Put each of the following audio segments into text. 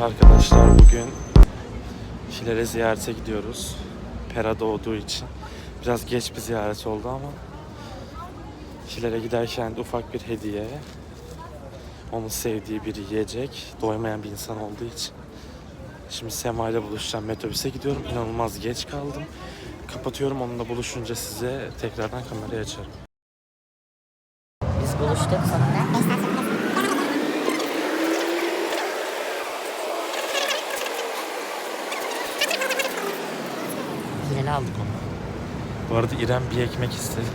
arkadaşlar bugün Hilal'i ziyarete gidiyoruz. Pera doğduğu için. Biraz geç bir ziyaret oldu ama Hilal'e giderken de ufak bir hediye. Onun sevdiği bir yiyecek. Doymayan bir insan olduğu için. Şimdi Sema ile buluşacağım. Metrobüse gidiyorum. İnanılmaz geç kaldım. Kapatıyorum. Onunla buluşunca size tekrardan kamerayı açarım. Biz buluştuk sonunda. Hilal'i aldık onu. Bu arada İrem bir ekmek istedi.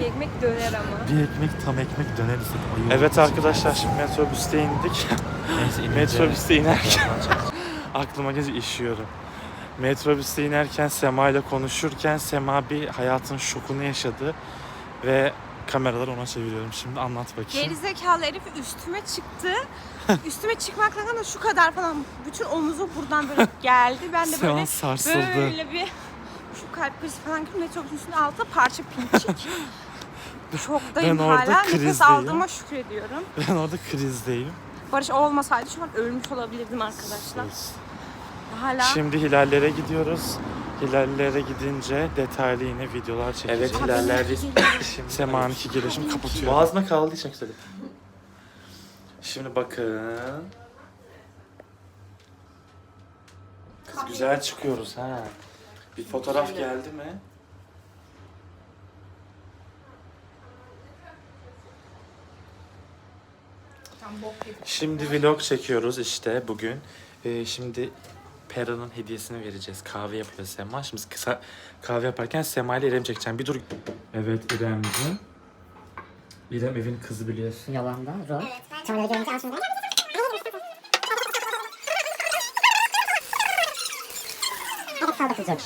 Bir ekmek döner ama. Bir ekmek tam ekmek döner istedim. Evet arkadaşlar şimdi metrobüste indik. Neyse inince- Metrobüste inerken aklıma gezi işiyorum. Metrobüste inerken Sema ile konuşurken Sema bir hayatın şokunu yaşadı ve kameraları ona çeviriyorum. Şimdi anlat bakayım. Gerizekalı herif üstüme çıktı. üstüme çıkmakla da şu kadar falan bütün omuzu buradan böyle geldi. Ben de Sema böyle sarsıldı. böyle bir şu kalp krizi falan gibi metrobüsün üstünde altı parça pinçik. Şoktayım Ben orada hala. Nefes krizdeyim. aldığıma şükrediyorum. Ben orada krizdeyim. Barış olmasaydı şu an ölmüş olabilirdim arkadaşlar. Hala Şimdi Hilallere gidiyoruz. Hilallere gidince detaylı yine videolar çekeceğiz. Evet Hilallerde şimdi Sema'nınki gelişim kapatıyor. Boğazına kaldı çok istedim. Şimdi bakın. Kız güzel çıkıyoruz ha. Bir fotoğraf geldi mi? Şimdi vlog çekiyoruz işte bugün. Ee, şimdi Pera'nın hediyesini vereceğiz. Kahve yapıyor Sema. Şimdi kısa kahve yaparken Sema ile İrem çekeceğim. Bir dur. Evet İrem'ciğim. İrem evin kızı biliyorsun. Yalandan rol. 저 요즘 짜오신다. 아빠가 그저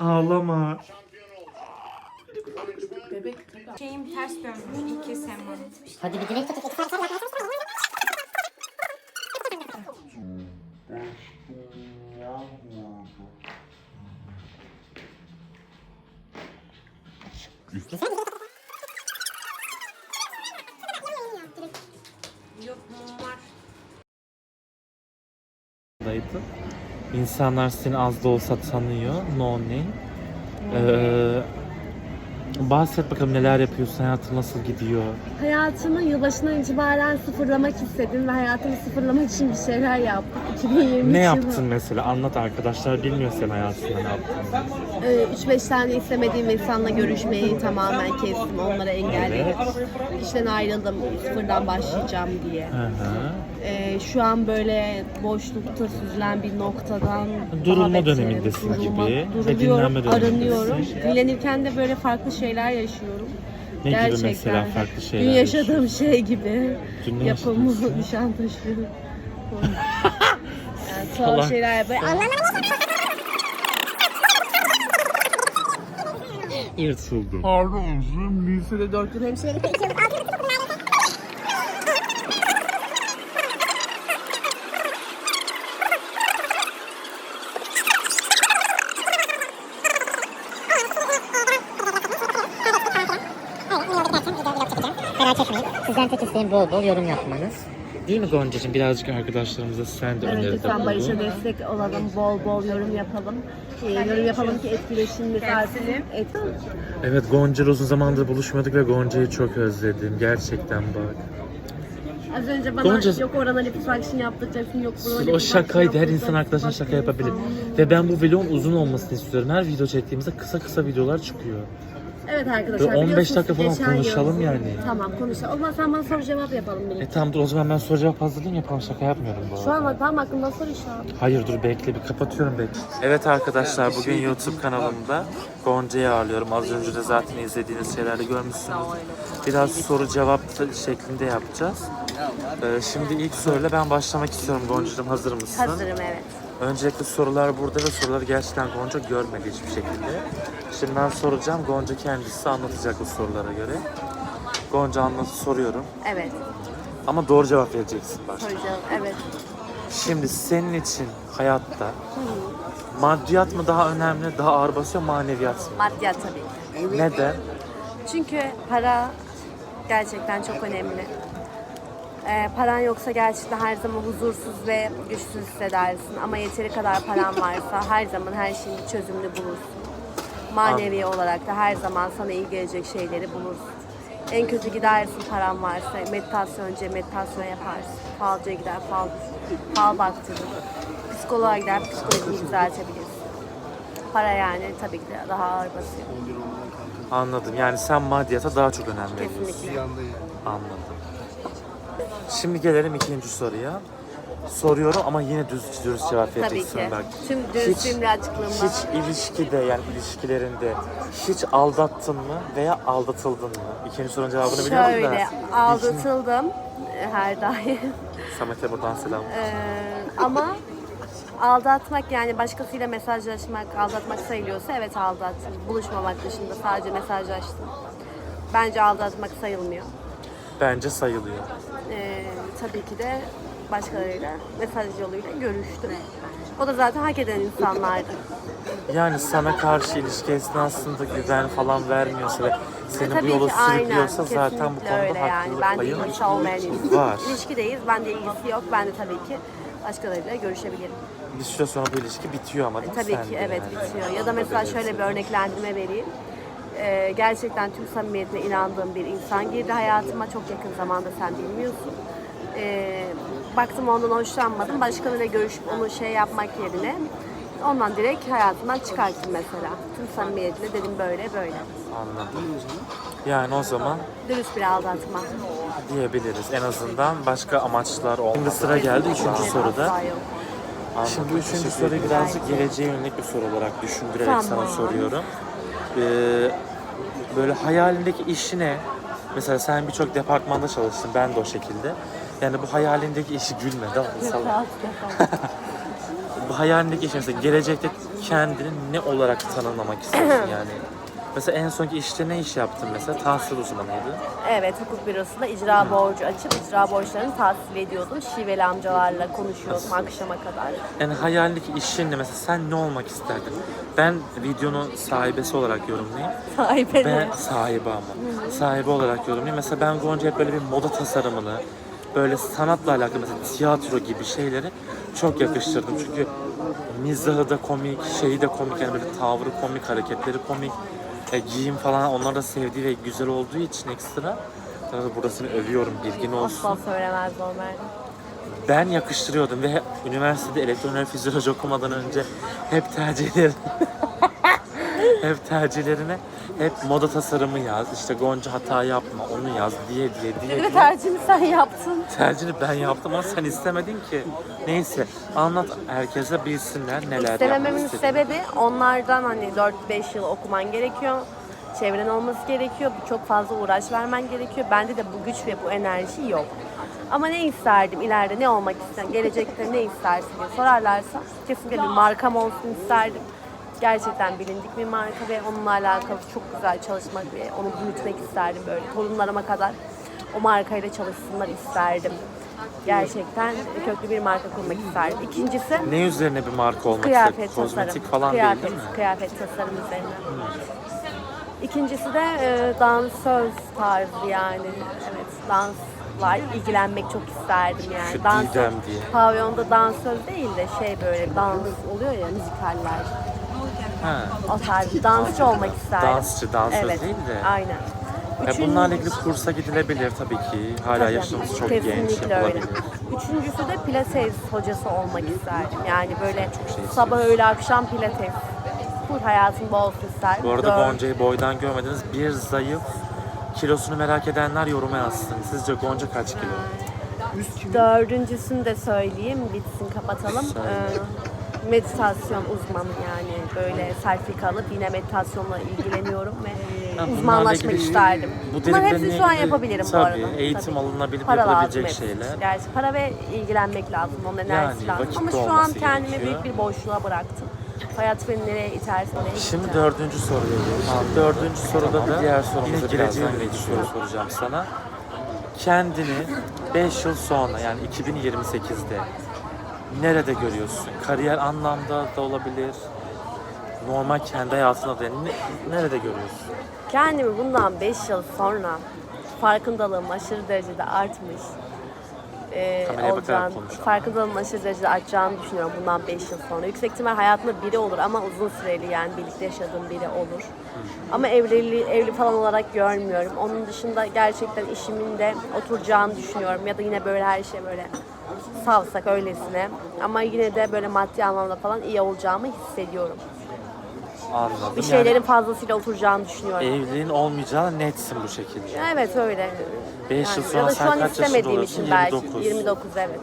Ağlama. şeyim ters dönmüş ilk kez. Hadi bir dilek tut. İnsanlar seni az da olsa tanıyor. No name. Ee, bahset bakalım neler yapıyorsun, hayatın nasıl gidiyor? Hayatımı yılbaşından itibaren sıfırlamak istedim ve hayatımı sıfırlamak için bir şeyler yaptım. 2023 Ne yılı. yaptın mesela? Anlat arkadaşlar bilmiyor sen hayatında ne yaptın. Ee, 3-5 tane istemediğim insanla görüşmeyi tamamen kestim. Onlara engelledim. İşten ayrıldım. Sıfırdan başlayacağım diye. Hı hı. Ee, şu an böyle boşlukta süzülen bir noktadan Durulma dönemindesin Durulma- gibi. Ve Duruluyorum, dinlenme dönemindesin. aranıyorum. Dinlenirken de böyle farklı şeyler yaşıyorum. Ne gibi Gerçekten. mesela farklı şeyler Dün yaşadığım şey gibi. Dün ne Yapımı? Nişantaşı. yani Salak. tuhaf şeyler böyle. Yırtıldım. Lisede 4 yıl hemşirelik Merak etmeyin. İsteğim bol bol yorum yapmanız. Değil mi Gonca'cığım? Birazcık arkadaşlarımıza sen de Evet, öneride lütfen Barış'a destek olalım, bol bol yorum yapalım. Ee, yorum yapalım ki etkileşimimiz artsın. Et, Evet Gonca uzun zamandır buluşmuyorduk ve Gonca'yı çok özledim. Gerçekten bak. az önce bana Gonca- yok orana liposuction yaptıracaksın, yok burana O şakaydı. Her insan arkadaşına şaka yapabilir. Ve ben bu vlogun uzun olmasını istiyorum. Her video çektiğimizde kısa kısa videolar çıkıyor. Evet arkadaşlar. Ve 15 biliyorsunuz dakika falan geçen yıl- konuşalım yani. Tamam konuşalım. O zaman sen bana soru cevap yapalım E birlikte. tamam dur o zaman ben soru cevap hazırlayayım yapalım şaka yapmıyorum bu Şu arada. an tam aklımda soru şu an. Hayır dur bekle bir kapatıyorum bekle. Evet arkadaşlar bugün YouTube kanalımda Gonca'yı ağırlıyorum. Az önce de zaten izlediğiniz şeylerde görmüşsünüz. Biraz soru cevap şeklinde yapacağız. Ee, şimdi ilk soruyla ben başlamak istiyorum Gonca'cığım hazır mısın? Hazırım evet. Öncelikle sorular burada ve soruları gerçekten Gonca görmedi hiçbir şekilde. Şimdi ben soracağım. Gonca kendisi anlatacak bu sorulara göre. Gonca anlat soruyorum. Evet. Ama doğru cevap vereceksin başta. Soracağım. Evet. Şimdi senin için hayatta maddiyat mı daha önemli, daha ağır basıyor, maneviyat mı? Maddiyat tabii. Neden? Çünkü para gerçekten çok önemli. Ee, paran yoksa gerçekten her zaman huzursuz ve güçsüz hissedersin. Ama yeteri kadar paran varsa her zaman her şeyin bir çözümünü bulursun. Manevi olarak da her zaman sana iyi gelecek şeyleri bulursun. En kötü gidersin paran varsa, meditasyon önce meditasyon yaparsın. Falcıya gider, fal, fal baktırır. Psikoloğa gider, psikolojiyi düzeltebilirsin. Para yani tabii ki de daha ağır basıyor. Anladım. Yani sen maddiyata daha çok önem veriyorsun. Kesinlikle. Anladım. Şimdi gelelim ikinci soruya. Soruyorum ama yine düz dürüst cevap Tabii vereceksin ki. bak. Tüm Hiç- dürüstlüğümle açıklığımla. Hiç ilişkide yani ilişkilerinde hiç aldattın mı veya aldatıldın mı? İkinci sorunun cevabını biliyorum da. Şöyle aldatıldım her daim. Samet'e buradan selam. Ee, ama aldatmak yani başkasıyla mesajlaşmak, aldatmak sayılıyorsa evet aldattım. Buluşmamak dışında sadece mesajlaştım. Bence aldatmak sayılmıyor. Bence sayılıyor. Ee, tabii ki de başkalarıyla mesaj yoluyla görüştüm. O da zaten hak eden insanlardı. Yani sana karşı ilişki esnasında güven falan vermiyorsa ve seni bu yola ki aynen. sürüklüyorsa zaten bu Kesinlikle konuda öyle yani. haklılık Ben de ilgisi olmayan var. İlişkideyiz. Ben de ilgisi yok. Ben de tabii ki başkalarıyla görüşebilirim. Bir süre sonra bu ilişki bitiyor ama değil mi Tabii sende ki evet yani? bitiyor. Ya da mesela şöyle bir örneklendirme vereyim. Ee, gerçekten tüm samimiyetine inandığım bir insan girdi hayatıma. Çok yakın zamanda sen bilmiyorsun. Ee, baktım ondan hoşlanmadım. Başkalarıyla görüşüp onu şey yapmak yerine ondan direkt hayatımdan çıkarttım mesela. Tüm samimiyetle dedim böyle böyle. Anladım. Yani o zaman Dürüst bir aldatma. diyebiliriz. En azından başka amaçlar olmadı. Şimdi sıra geldi üçüncü soruda. Asla yok. Şimdi üçüncü soruyu birazcık geleceğe yönelik bir soru olarak düşündürerek sana Tamam. soruyorum. Ee, böyle hayalindeki işi ne? Mesela sen birçok departmanda çalıştın, ben de o şekilde. Yani bu hayalindeki işi gülme, tamam mı? Salak. bu hayalindeki iş mesela gelecekte kendini ne olarak tanımlamak istiyorsun yani? Mesela en sonki işte ne iş yaptın mesela? Tahsil uzmanıydı. Evet, hukuk bürosunda icra borcu açıp icra borçlarını tahsil ediyordum. Şiveli amcalarla konuşuyordum akşama kadar. Yani hayalindeki işin ne? Mesela sen ne olmak isterdin? Ben videonun sahibesi olarak yorumlayayım. Sahibi ne? Ben sahibi ama. Sahibi olarak yorumlayayım. Mesela ben Gonca hep böyle bir moda tasarımını, böyle sanatla alakalı mesela tiyatro gibi şeyleri çok yakıştırdım. Çünkü mizahı da komik, şeyi de komik yani böyle tavrı komik, hareketleri komik. E, giyim falan onlar da sevdiği ve güzel olduğu için ekstra. Tabii Burada seni övüyorum, bilgin olsun. Asla söylemez Ömer. Ben yakıştırıyordum ve üniversitede elektronik fizyoloji okumadan önce hep tercihlerim hep tercihlerine hep moda tasarımı yaz, işte Gonca hata yapma, onu yaz diye diye diye. Bir de diye. tercihini sen yaptın. Tercihini ben yaptım ama sen istemedin ki. Neyse anlat herkese bilsinler neler yapmak İstemememin istediğini. sebebi onlardan hani 4-5 yıl okuman gerekiyor. Çevren olması gerekiyor. Çok fazla uğraş vermen gerekiyor. Bende de bu güç ve bu enerji yok. Ama ne isterdim ileride ne olmak isterdim, gelecekte ne istersin diye sorarlarsa kesinlikle bir markam olsun isterdim. Gerçekten bilindik bir marka ve onunla alakalı çok güzel çalışmak ve onu büyütmek isterdim böyle torunlarıma kadar o markayla çalışsınlar isterdim. Gerçekten köklü bir marka kurmak isterdim. İkincisi Ne üzerine bir marka olmak kıyafet istedin? tasarım. Kozmetik falan kıyafet, değil değil mi? Kıyafet tasarım üzerine. İkincisi de e, dansöz tarzı yani. Evet, dansla ilgilenmek çok isterdim yani. Şu Didem diye. Pavyonda dansöz değil de şey böyle dans oluyor ya müzikaller. Ha. O tarz dansçı olmak isterdim. Dansçı, dansöz evet. değil de. Aynen. Ya Üçün- bunlarla ilgili kursa gidilebilir tabii ki. Hala Tabii, yaşımız çok genç kesinlikle yapılabilir. öyle. Üçüncüsü de pilates hocası olmak isterdim. Yani böyle şey sabah öğle akşam pilates. Full hayatım bol isterdim. Bu arada Dört- Gonca'yı boydan görmediniz. Bir zayıf. Kilosunu merak edenler yoruma yazsın. Sizce Gonca kaç kilo? Dördüncüsünü de söyleyeyim, bitsin kapatalım. Ee, meditasyon uzmanı yani böyle sertifika alıp yine meditasyonla ilgileniyorum ve Bunlarla uzmanlaşmak ilgili- isterdim. bu Bunların hepsini şu an yapabilirim bu tabii, arada. eğitim alınabilip para yapılabilecek lazım hepsi. şeyler. Gerçi para ve ilgilenmek lazım. Onun enerjisi Yani lazım. Ama şu an kendimi gerekiyor. büyük bir boşluğa bıraktım. Hayat beni nereye iterse oraya Şimdi gideceğim. dördüncü soruya geçelim. Dördüncü soruda da diğer sorumuza birazdan bir soru soracağım sana. Kendini 5 yıl sonra yani 2028'de nerede görüyorsun? Kariyer anlamda da olabilir. Normal kendi hayatında da ne- nerede görüyorsun? Kendimi bundan 5 yıl sonra farkındalığım aşırı derecede artmış. Ee, Kameraya bakarak olacağını, konuş ama. farkındalığım aşırı derecede artacağını düşünüyorum bundan 5 yıl sonra. Yüksek ihtimal hayatımda biri olur ama uzun süreli yani birlikte yaşadığım biri olur. Ama evliliği, evli falan olarak görmüyorum. Onun dışında gerçekten işimin de oturacağını düşünüyorum. Ya da yine böyle her şey böyle savsak öylesine. Ama yine de böyle maddi anlamda falan iyi olacağımı hissediyorum. Anladım. Bir şeylerin fazlasıyla oturacağını düşünüyorum. Yani evliliğin olmayacağını netsin bu şekilde. Evet öyle. 5 yıl ya sonra da şu an istemediğim için belki 29. 29 evet.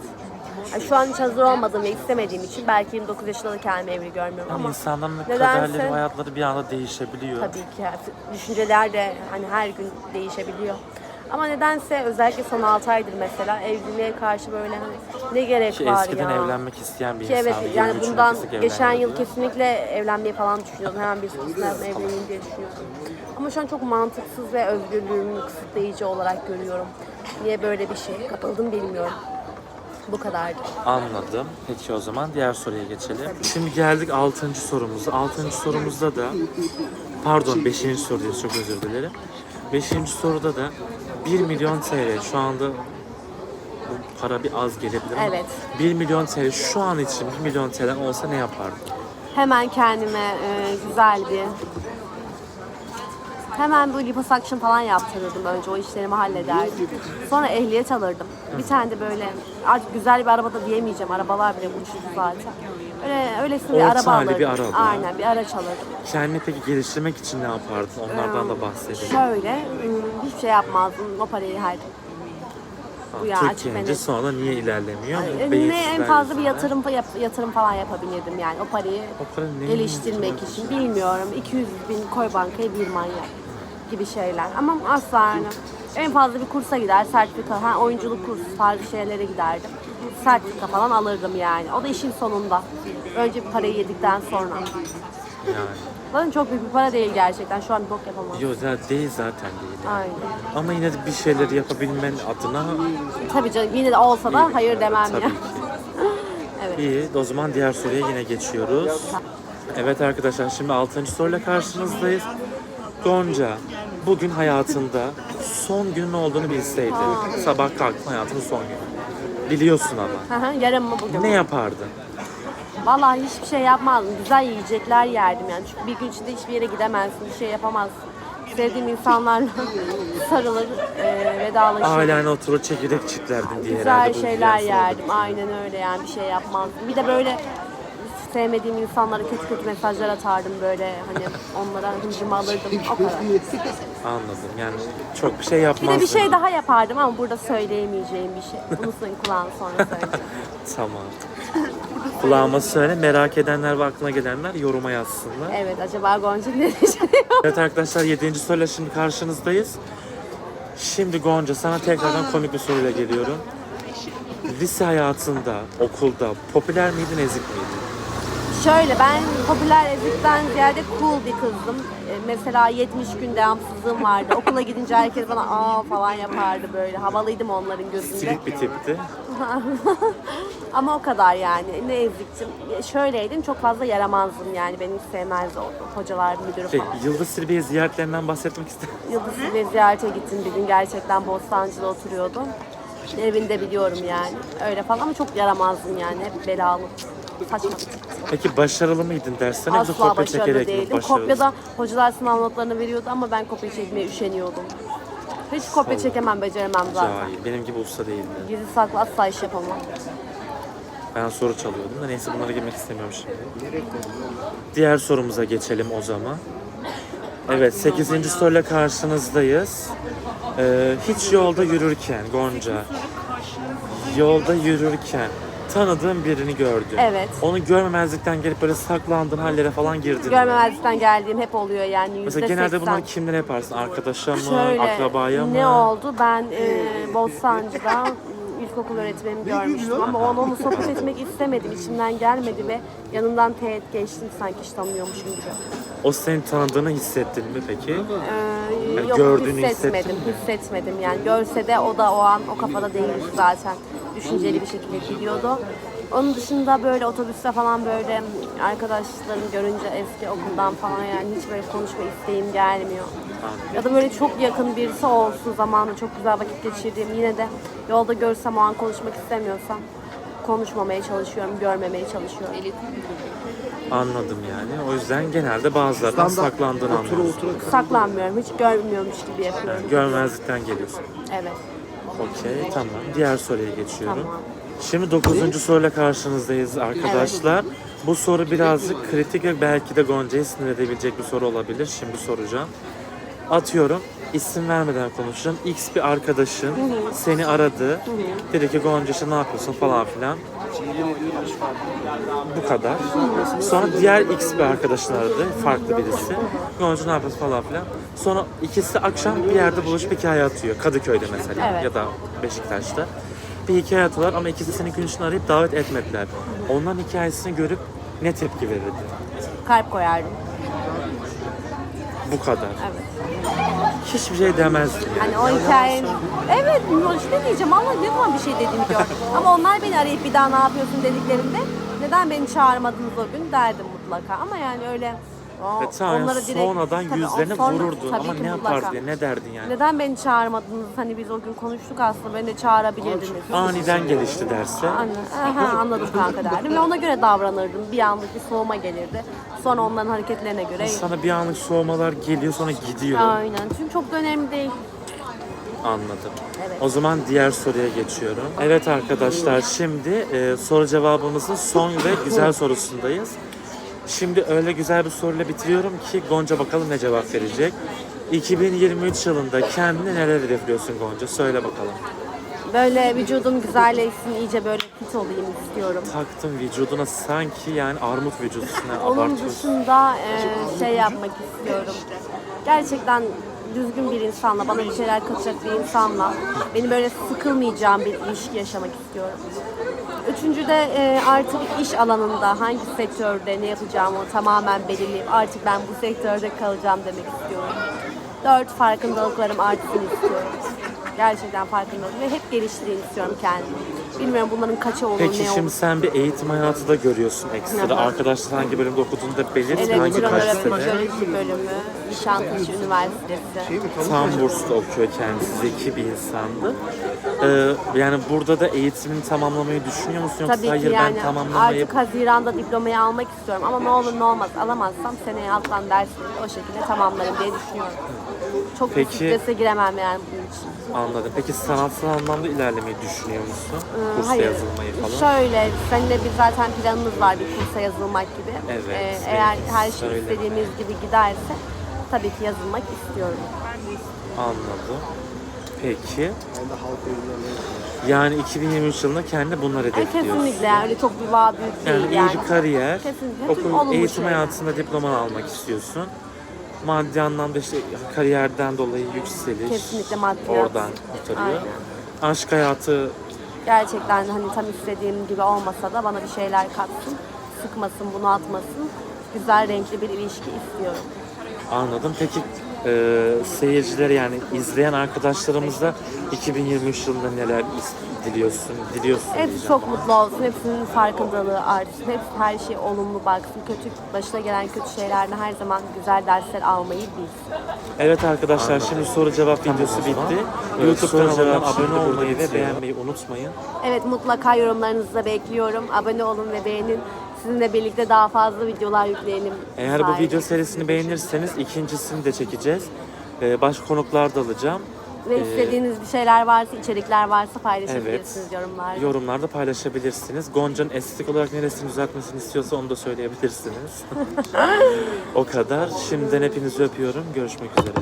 Yani şu an hiç hazır olmadığım ve istemediğim için belki 29 yaşında da kendimi evli görmüyorum Ama ama insanların nedense- kaderleri, hayatları bir anda değişebiliyor. tabii ki yani düşünceler de hani her gün değişebiliyor. Ama nedense özellikle son 6 aydır mesela evliliğe karşı böyle hani ne gerek Ki var eskiden ya. evlenmek isteyen bir Ki evet insandı. yani 23'üne bundan geçen yıl kesinlikle evlenmeyi falan düşünüyordum. Hemen bir kızla evleneyim diye düşünüyordum. Ama şu an çok mantıksız ve özgürlüğümü kısıtlayıcı olarak görüyorum. Niye böyle bir şey kapıldım bilmiyorum. Bu kadardı. Anladım. Peki o zaman diğer soruya geçelim. Şimdi geldik 6. sorumuza. 6. sorumuzda da pardon 5. sorudayız çok özür dilerim. 5. soruda da 1 milyon TL şu anda bu para bir az gelebilir ama Evet. 1 milyon TL şu an için 1 milyon TL olsa ne yapardın? Hemen kendime e, güzel bir Hemen bu liposuction falan yaptırırdım önce o işlerimi hallederdim. Sonra ehliyet alırdım. Bir tane de böyle artık güzel bir araba da diyemeyeceğim. Arabalar bile uçtu zaten. Öyle öylesine bir Orta araba hali alırdım. bir araba. Aynen bir araç alırdım. Kendini peki geliştirmek için ne yapardın? Onlardan da bahsedelim. Şöyle ım, hiçbir şey yapmazdım. O parayı bu ya, açık ve net. sonra niye ilerlemiyor? ne en Beyitsizler fazla bir yüzünden. yatırım yap- yatırım falan yapabilirdim yani o parayı O para ne? geliştirmek için bilmiyorum 200 bin koy bankaya bir manyak gibi şeyler ama asla yani en fazla bir kursa gider sertifika ha oyunculuk kursu tarzı şeylere giderdim sertifika falan alırdım yani o da işin sonunda önce bir parayı yedikten sonra Yani. Zaten çok büyük bir para değil gerçekten şu an bok yapamam Yok zaten değil zaten değil. aynen Ama yine de bir şeyleri yapabilmen adına tabii canım yine de olsa da hayır demem tabii ya ki. evet İyi, o zaman diğer soruya yine geçiyoruz. Evet arkadaşlar, şimdi 6. soruyla karşınızdayız. Gonca, bugün hayatında son günün olduğunu bilseydin, sabah kalktın hayatının son günü. Biliyorsun ama. Hı hı, yarın mı bugün Ne mü? yapardın? Vallahi hiçbir şey yapmazdım. Güzel yiyecekler yerdim yani. Çünkü bir gün içinde hiçbir yere gidemezsin, bir şey yapamazsın. Sevdiğim insanlarla sarılır, e, vedalaşırım. Ailenle oturup çekirdek çitlerdin diye Güzel herhalde bu şeyler yerdim. Aynen öyle yani bir şey yapmazdım. Bir de böyle sevmediğim insanlara kötü kötü mesajlar atardım böyle hani onlara hıncımı alırdım o kadar. Anladım yani çok bir şey Bir de bir şey daha yapardım ama burada söyleyemeyeceğim bir şey. Bunu senin kulağına sonra söyleyeceğim. Tamam. Kulağıma söyle, merak edenler ve aklına gelenler yoruma yazsınlar. Evet acaba Gonca ne düşünüyor? Evet arkadaşlar 7. soruyla şimdi karşınızdayız. Şimdi Gonca sana tekrardan komik bir soruyla geliyorum. Lise hayatında, okulda popüler miydin, ezik miydin? Şöyle ben popüler ezikten ziyade cool bir kızdım. Ee, mesela 70 gün devamsızlığım vardı. Okula gidince herkes bana aa falan yapardı böyle. Havalıydım onların gözünde. Silik bir tipti. Ama o kadar yani. Ne eziktim. Şöyleydim çok fazla yaramazdım yani. Beni hiç sevmezdi o hocalar, müdürü Şey, falan. Yıldız Silbe'ye ziyaretlerinden bahsetmek istedim. Yıldız Tilbe'yi ziyarete gittim bir gün. Gerçekten Bostancı'da oturuyordu. Evinde biliyorum yani. Öyle falan ama çok yaramazdım yani. Hep belalı. Saçma bir tipti. Peki başarılı mıydın dersten yoksa Asla kopya başarılı çekerek mi değildim. başarılısın? Kopyada hocalar sınav notlarını veriyordu ama ben kopya çekmeye üşeniyordum. Hiç kopya çekemem, beceremem zaten. Cahil. Benim gibi usta değildi. Gizli saklı asla iş yapamam. Ben soru çalıyordum da neyse bunlara girmek istemiyorum şimdi. Diğer sorumuza geçelim o zaman. Evet 8. soruyla karşınızdayız. Ee, hiç yolda yürürken Gonca, yolda yürürken tanıdığın birini gördün. Evet. Onu görmemezlikten gelip böyle saklandığın hallere falan girdin. mi? Görmemezlikten geldiğim hep oluyor yani yüzde Mesela genelde bunları kimlere yaparsın? Arkadaşa mı? Şöyle akrabaya mı? ne oldu? Ben e, Bostancı'da ilkokul öğretmenimi görmüştüm ama onu, onu sohbet etmek istemedim. İçimden gelmedi ve yanından teğet geçtim sanki hiç tanımıyormuşum gibi. O senin tanıdığını hissettin mi peki? Ee, Yani yok gördüğünü hissetmedim, hissettin mi? hissetmedim yani. Görse de o da o an o kafada değildi zaten. Düşünceli bir şekilde gidiyordu. Onun dışında böyle otobüste falan böyle arkadaşlarım görünce eski okuldan falan yani hiç böyle konuşma isteğim gelmiyor. Ya da böyle çok yakın birisi olsun zamanı çok güzel vakit geçirdiğim yine de yolda görsem o an konuşmak istemiyorsam konuşmamaya çalışıyorum, görmemeye çalışıyorum. Anladım yani. O yüzden genelde bazılarından saklandığını anlıyorsun. Saklanmıyorum, hiç görmüyormuş gibi yapıyorum. Yani görmezlikten geliyorsun. Evet. Okey tamam. Diğer soruya geçiyorum. Tamam. Şimdi dokuzuncu soruyla karşınızdayız arkadaşlar. Bu soru birazcık kritik ve belki de Gonca'yı sinir edebilecek bir soru olabilir. Şimdi soracağım. Atıyorum isim vermeden konuşacağım. X bir arkadaşın seni aradı. Dedi ki Gonca işte ne yapıyorsun falan filan. Bu kadar. Sonra diğer X bir arkadaşın aradı. Farklı birisi. Gonca ne yapıyorsun falan filan. Sonra ikisi akşam bir yerde buluşup hikaye atıyor. Kadıköy'de mesela Evet. ya da Beşiktaş'ta. Bir hikaye atıyorlar ama ikisi seni gün içinde arayıp davet etmediler. Onların hikayesini görüp ne tepki verirdi? Kalp koyardım. Bu kadar. Evet. Hiçbir şey demezdin. Hani o hikayenin... Evet, işte diyeceğim ama ne zaman bir şey dediğimi gör. ama onlar beni arayıp bir daha ne yapıyorsun dediklerinde neden beni çağırmadınız o gün derdim mutlaka. Ama yani öyle Ve tamam, onlara direkt... sonradan Tabii, yüzlerine sonra- vururdun tabii ama ki ne mutlaka. diye ne derdin yani? Neden beni çağırmadınız? Hani biz o gün konuştuk aslında. Beni de çağırabilirdiniz. Aniden gelişti derse. Anne, aha, anladım kanka derdim ve ona göre davranırdım. Bir anlık bir soğuma gelirdi. Sonra onların hareketlerine göre... Sana bir anlık soğumalar geliyor sonra gidiyor. Aynen. Çünkü çok da önemli değil. Anladım. Evet. O zaman diğer soruya geçiyorum. Evet arkadaşlar şimdi e, soru cevabımızın son ve güzel sorusundayız. Şimdi öyle güzel bir soruyla bitiriyorum ki Gonca bakalım ne cevap verecek. 2023 yılında kendine neler hedefliyorsun Gonca? Söyle bakalım. Böyle vücudum güzelleşsin, iyice böyle fit olayım istiyorum. Taktın vücuduna sanki yani armut vücuduna Onun abartıyorsun. dışında e, şey yapmak istiyorum. Gerçekten düzgün bir insanla, bana bir şeyler katacak bir insanla beni böyle sıkılmayacağım bir ilişki yaşamak istiyorum. Üçüncü de e, artık iş alanında hangi sektörde ne yapacağımı tamamen belirleyip artık ben bu sektörde kalacağım demek istiyorum. Dört farkındalıklarım artsın istiyorum. Gerçekten farkındalık ve hep geliştireyim istiyorum kendimi. Bilmiyorum bunların kaçı olur, Peki ne şimdi olur. sen bir eğitim hayatı da görüyorsun ekstra. Hı hı. Arkadaşlar hangi bölümde okuduğunu da belirt. Hangi Elektronik üniversitede. bölümü, Nişantaşı Üniversitesi. Tam burslu okuyor kendisi. Zeki bir insandı. Ee, yani burada da eğitimini tamamlamayı düşünüyor musun? Yoksa Tabii hayır ki yani ben tamamlamayıp artık Haziran'da diplomayı almak istiyorum ama ne olur ne olmaz alamazsam seneye alttan dersleri o şekilde tamamlarım diye düşünüyorum. Çok Peki- strese giremem yani. Anladım. Peki sanatsal anlamda ilerlemeyi düşünüyor musun? Ee, Kursa hayır. yazılmayı falan. Şöyle, seninle bir zaten planımız var bir kursa yazılmak gibi. Evet, Ee, eğer her şey söyle. istediğimiz gibi giderse tabii ki yazılmak istiyorum. Anladım. Peki. Yani 2023 yılında kendine bunlar Yani hedefliyorsun. kesinlikle yani öyle çok bir vaat büyük değil Yani iyi yani. bir kariyer, Kesinlikle. Okul, eğitim şeyler. hayatında diplomanı almak istiyorsun. Maddi anlamda işte kariyerden dolayı yükseliş. Kesinlikle maddiyat. Oradan kurtarıyor. Aynen. Aşk hayatı gerçekten hani tam istediğim gibi olmasa da bana bir şeyler katsın, sıkmasın, bunu atmasın. Güzel renkli bir ilişki istiyorum. anladım. Peki e, seyircilere yani izleyen arkadaşlarımızda 2023 yılında neler diliyorsun, diliyorsun Hepsi diyeceğim. çok mutlu olsun, hepsinin farkındalığı artsın, hepsi her şey olumlu baksın, kötü başına gelen kötü şeylerden her zaman güzel dersler almayı bilsin. Evet arkadaşlar şimdi soru cevap videosu bitti. YouTube kanalına abone olmayı ve beğenmeyi unutmayın. Evet mutlaka yorumlarınızı da bekliyorum. Abone olun ve beğenin. Sizinle birlikte daha fazla videolar yükleyelim. Eğer bu video serisini beğenirseniz ikincisini de çekeceğiz. Ee, başka konuklar da alacağım. Ve Ee, istediğiniz bir şeyler varsa, içerikler varsa paylaşabilirsiniz Evet. yorumlarda. Yorumlarda paylaşabilirsiniz. Gonca'nın estetik olarak neresini düzeltmesini istiyorsa onu da söyleyebilirsiniz. o kadar. Şimdiden hepinizi öpüyorum. Görüşmek üzere.